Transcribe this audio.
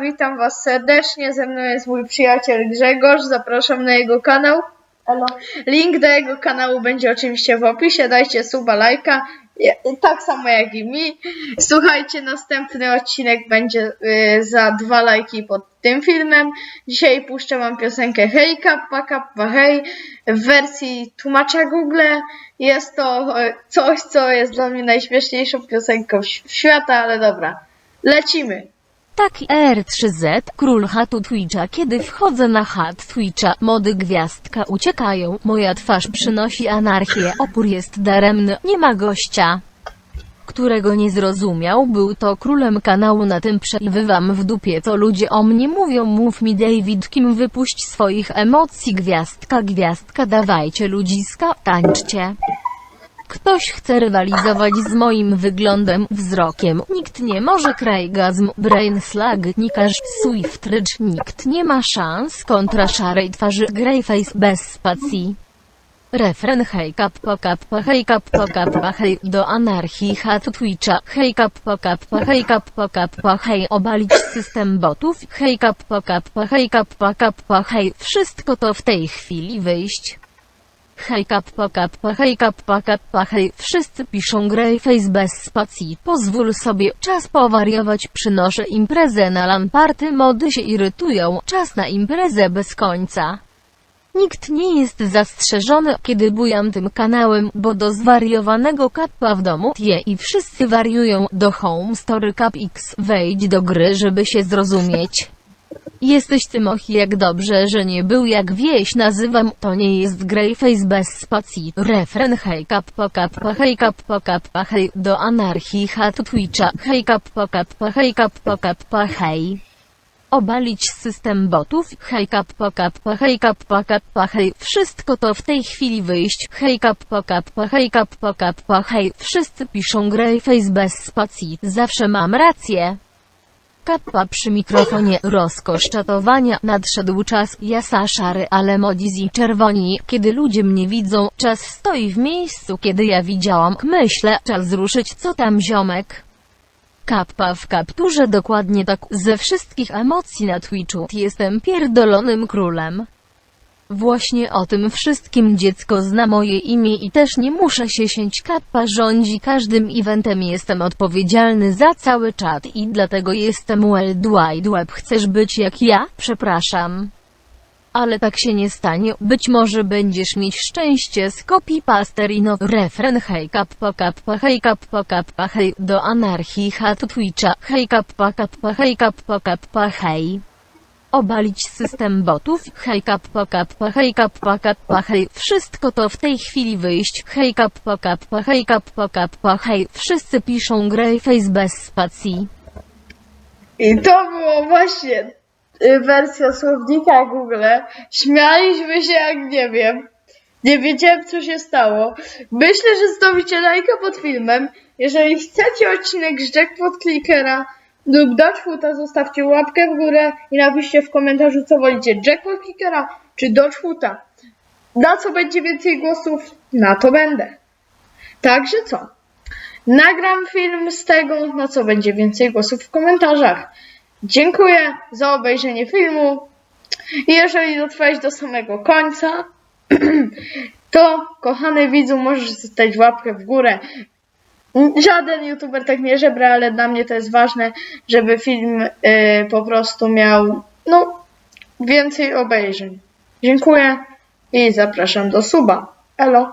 Witam Was serdecznie. Ze mną jest mój przyjaciel Grzegorz. Zapraszam na jego kanał. Elo. Link do jego kanału będzie oczywiście w opisie. Dajcie suba, lajka. Tak samo jak i mi. Słuchajcie, następny odcinek będzie y, za dwa lajki pod tym filmem. Dzisiaj puszczę Wam piosenkę Hej Kappa Kappa Hej w wersji tłumacza Google. Jest to y, coś, co jest dla mnie najśmieszniejszą piosenką świata, ale dobra. Lecimy. Taki R3Z, król chatu Twitcha. Kiedy wchodzę na chat Twitcha, mody gwiazdka uciekają. Moja twarz przynosi anarchię. Opór jest daremny. Nie ma gościa. Którego nie zrozumiał, był to królem kanału na tym przebywam w dupie, co ludzie o mnie mówią. Mów mi David, kim wypuść swoich emocji. Gwiazdka, gwiazdka, dawajcie ludziska, tańczcie. Ktoś chce rywalizować z moim wyglądem, wzrokiem. Nikt nie może krajgazm, brain slag, nikaż, swift rage. Nikt nie ma szans kontra szarej twarzy greyface bez spacji. Refren hej kappa kappa hej kappa kappa hej do anarchii hat Twitcha hej kappa kappa hej kappa kappa hej obalić system botów hej kappa kappa hej kappa kappa hej wszystko to w tej chwili wyjść. Hej kappa kappa, hej kappa kappa, hej, wszyscy piszą Greyface bez spacji. Pozwól sobie, czas powariować, przynoszę imprezę na lamparty, mody się irytują, czas na imprezę bez końca. Nikt nie jest zastrzeżony, kiedy bujam tym kanałem, bo do zwariowanego kappa w domu je i wszyscy wariują. Do Home Story Cap X wejdź do gry, żeby się zrozumieć. Jesteś Tymochi jak dobrze, że nie był jak wieś nazywam, to nie jest Greyface bez spacji. Refren hej kappa kappa hej kappa kappa hej do anarchii hat Twitcha hej kappa kappa hej kappa kappa hej. Obalić system botów, hej kappa kappa hej kappa kappa hej, wszystko to w tej chwili wyjść, hej kappa kappa hej kappa kappa hej, wszyscy piszą Greyface bez spacji, zawsze mam rację. Kappa przy mikrofonie, rozkosz czatowania, nadszedł czas, jasa szary, ale modzizi czerwoni, kiedy ludzie mnie widzą, czas stoi w miejscu, kiedy ja widziałam, myślę, czas zruszyć, co tam ziomek. Kappa w kapturze. Dokładnie tak, ze wszystkich emocji na Twitchu, jestem pierdolonym królem. Właśnie o tym wszystkim dziecko zna moje imię i też nie muszę się sięć kappa rządzi każdym eventem jestem odpowiedzialny za cały czat i dlatego jestem World Wide Web chcesz być jak ja? Przepraszam. Ale tak się nie stanie, być może będziesz mieć szczęście z copy pasterino refren hej kappa kappa hej kappa kappa hej do anarchii hat Twitcha hej kappa kappa hej kappa kappa hej. Obalić system botów, hej kappa kappa, hej kappa kappa, hej, wszystko to w tej chwili wyjść, hej kappa kappa, hej kappa kappa, hej, wszyscy piszą Greyface bez spacji. I to było właśnie y, wersja słownika Google. Śmialiśmy się jak nie wiem. Nie wiedziałem co się stało. Myślę, że zostawicie lajka pod filmem. Jeżeli chcecie odcinek z Jackpot Clickera lub Dodge Foota, zostawcie łapkę w górę i napiszcie w komentarzu co wolicie Jackpot Clickera czy Dodge Foota. Na co będzie więcej głosów? Na to będę. Także co? Nagram film z tego, na co będzie więcej głosów w komentarzach. Dziękuję za obejrzenie filmu. I jeżeli dotrwałeś do samego końca, to kochany widzu możesz zostawić łapkę w górę. Żaden youtuber tak nie żebra, ale dla mnie to jest ważne, żeby film y, po prostu miał no, więcej obejrzeń. Dziękuję i zapraszam do suba. Elo.